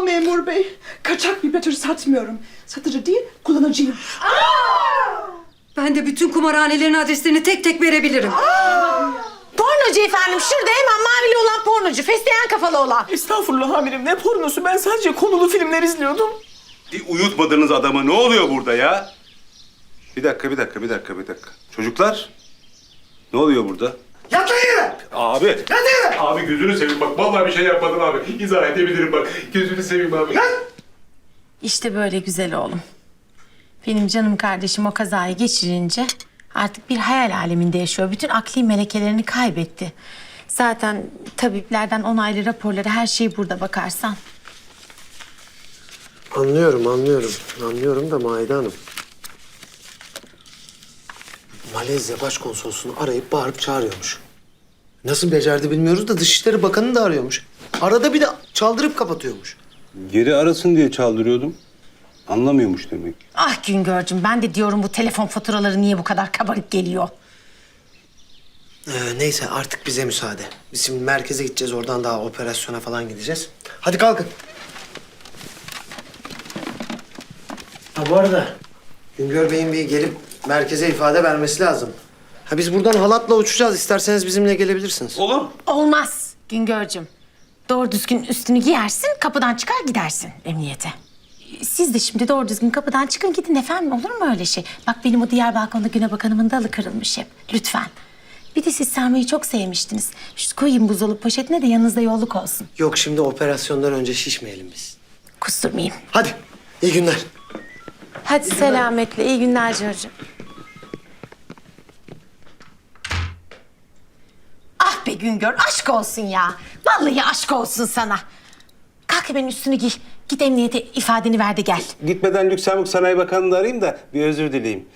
memur bey. Kaçak bir satmıyorum. Satıcı değil, kullanıcıyım. Ben de bütün kumarhanelerin adreslerini tek tek verebilirim. Pornocu efendim şurada hemen mavili olan pornocu. Fesleğen kafalı olan. Estağfurullah amirim ne pornosu ben sadece konulu filmler izliyordum. Bir uyutmadınız adamı. Ne oluyor burada ya? Bir dakika, bir dakika, bir dakika, bir dakika. Çocuklar, ne oluyor burada? Abi. Yatın yere! Abi gözünü seveyim bak. Vallahi bir şey yapmadım abi. İzah edebilirim bak. Gözünü seveyim abi. İşte böyle güzel oğlum. Benim canım kardeşim o kazayı geçirince artık bir hayal aleminde yaşıyor. Bütün akli melekelerini kaybetti. Zaten tabiplerden onaylı raporları her şey burada bakarsan. Anlıyorum, anlıyorum. Anlıyorum da Maide Hanım. Malezya Başkonsolosluğunu arayıp bağırıp çağırıyormuş. Nasıl becerdi bilmiyoruz da Dışişleri Bakanı da arıyormuş. Arada bir de çaldırıp kapatıyormuş. Geri arasın diye çaldırıyordum. Anlamıyormuş demek. Ah Güngör'cüm ben de diyorum bu telefon faturaları niye bu kadar kabarık geliyor? Ee, neyse artık bize müsaade. Biz şimdi merkeze gideceğiz. Oradan daha operasyona falan gideceğiz. Hadi kalkın. Ha bu arada Güngör Bey'in bir gelip merkeze ifade vermesi lazım. Ha biz buradan halatla uçacağız. İsterseniz bizimle gelebilirsiniz. Olur. Olmaz Güngör'cüm. Doğru düzgün üstünü giyersin, kapıdan çıkar gidersin emniyete. Siz de şimdi doğru düzgün kapıdan çıkın gidin efendim olur mu öyle şey? Bak benim o diğer balkonda Güne Bakanımın dalı kırılmış hep. Lütfen. Bir de siz Sami'yi çok sevmiştiniz. Şu koyayım buzdolabı poşetine de yanınızda yolluk olsun. Yok şimdi operasyondan önce şişmeyelim biz. Kusturmayayım. Hadi iyi günler. Hadi selametle. iyi günler Cırcım. Be Güngör aşk olsun ya. Vallahi aşk olsun sana. Kalk hemen üstünü giy. Git emniyete ifadeni ver de gel. Gitmeden Lüksemburg Sanayi Bakanı'nı da arayayım da bir özür dileyeyim.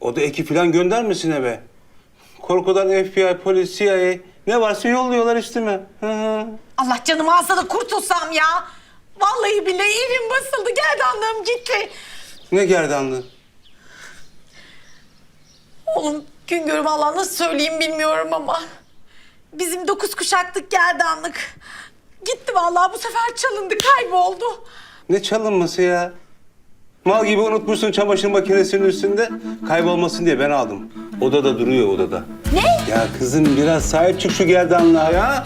O da ekip falan göndermesin eve. Korkudan FBI, polis, CIA ne varsa yolluyorlar üstüme. Hı hı. Allah canımı alsa da kurtulsam ya. Vallahi billahi evim basıldı. Gerdanlığım gitti. Ne gerdanlığı? Oğlum Güngör vallahi nasıl söyleyeyim bilmiyorum ama. Bizim dokuz kuşaklık gerdanlık. Gitti vallahi bu sefer çalındı kayboldu. Ne çalınması ya? Mal gibi unutmuşsun çamaşır makinesinin üstünde. Kaybolmasın diye ben aldım. Odada duruyor odada. Ne? Ya kızım biraz sahip çık şu gerdanlığa ya.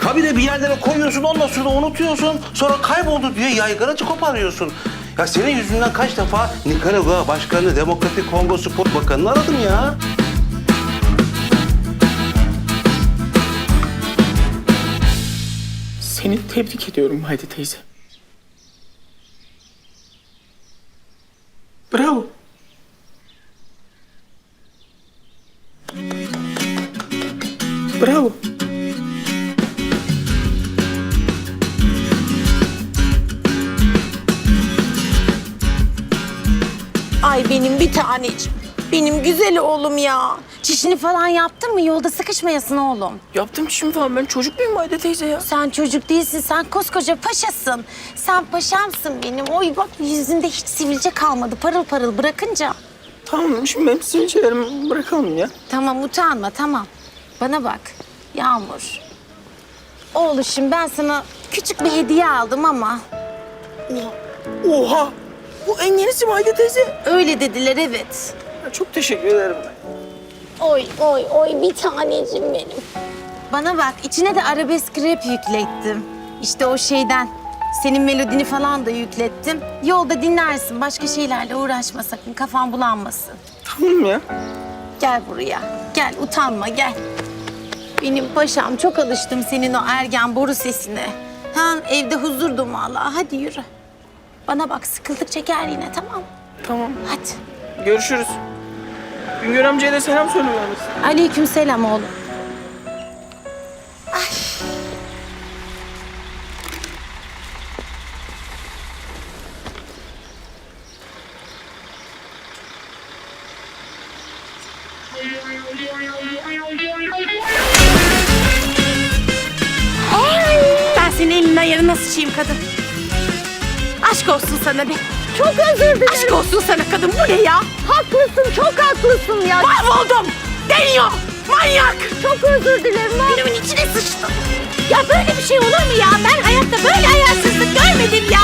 Kabile bir yerlere koyuyorsun ondan sonra unutuyorsun. Sonra kayboldu diye yaygaracı koparıyorsun. Ya senin yüzünden kaç defa Nikaragua Başkanı, Demokratik Kongo Spor Bakanı'nı aradım ya. Seni tebrik ediyorum Haydi teyze. Bravo. Bravo. Ay benim bir tanecim. Benim güzel oğlum ya. Çişini falan yaptın mı? Yolda sıkışmayasın oğlum. Yaptım şimdi falan ben çocuk muyum Haydi teyze ya? Sen çocuk değilsin, sen koskoca paşasın. Sen paşamsın benim. Oy bak yüzünde hiç sivilce kalmadı parıl parıl bırakınca. Tamam şimdi benim sivilcelerimi bırakalım ya. Tamam utanma tamam. Bana bak Yağmur. Oğluşum ben sana küçük bir hediye aldım ama Oha! Bu en yenisi mi Haydi teyze? öyle dediler evet. Çok teşekkür ederim. Oy oy oy bir tanecim benim. Bana bak içine de arabesk rap yüklettim. İşte o şeyden. Senin melodini falan da yüklettim. Yolda dinlersin. Başka şeylerle uğraşma sakın. Kafan bulanmasın. Tamam ya. Gel buraya. Gel utanma gel. Benim paşam çok alıştım senin o ergen boru sesine. Ha evde huzurdum vallahi. Hadi yürü. Bana bak sıkıldıkça gel yine tamam. Tamam. Hadi. Görüşürüz. Güngör amcaya da selam söyle yalnız. Aleyküm selam oğlum. Ay, Ben senin elinin ayarına sıçayım kadın. Aşk olsun sana be. Çok özür dilerim. Aşk olsun sana kadın bu ne ya? Haklısın çok haklısın ya. Mahvoldum. Deniyor. Manyak. Çok özür dilerim. Benim içine sıçtı. Ya böyle bir şey olur mu ya? Ben hayatta böyle ayarsızlık görmedim ya.